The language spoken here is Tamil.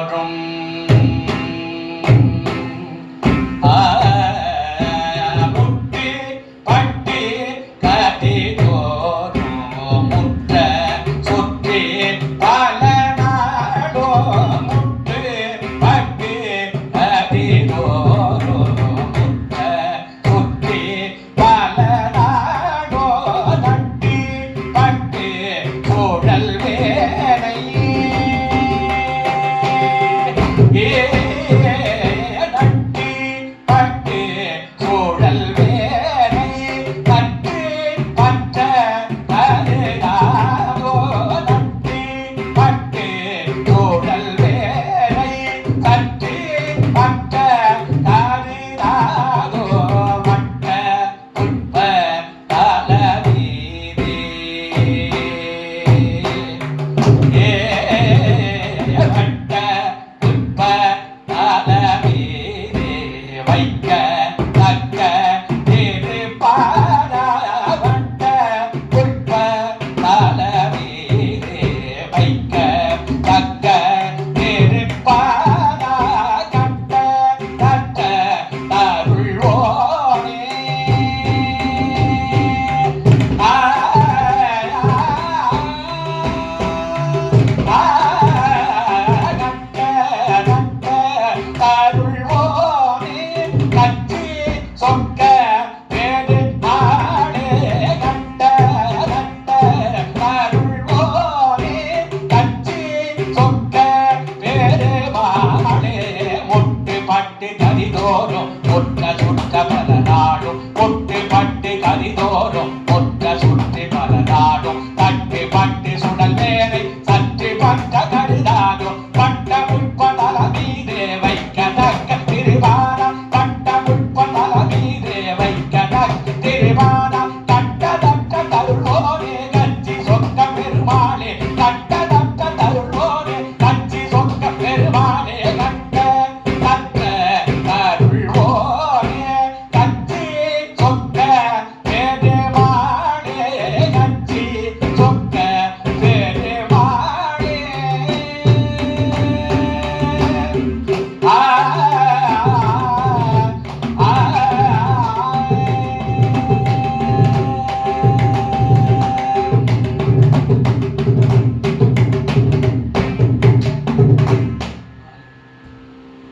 பாடும் やばい。சுட்ட பல நாடும் கொட்டு பட்டு கரிதோறும் கொட்ட சுட்டு பல நாடும் தட்டு பட்டு சுடல் வேலை சற்று பட்ட கருதாடும் பட்ட புட்ப தல மீது வைக்கத்தக்க திருவாரம் பட்ட புட்ப தல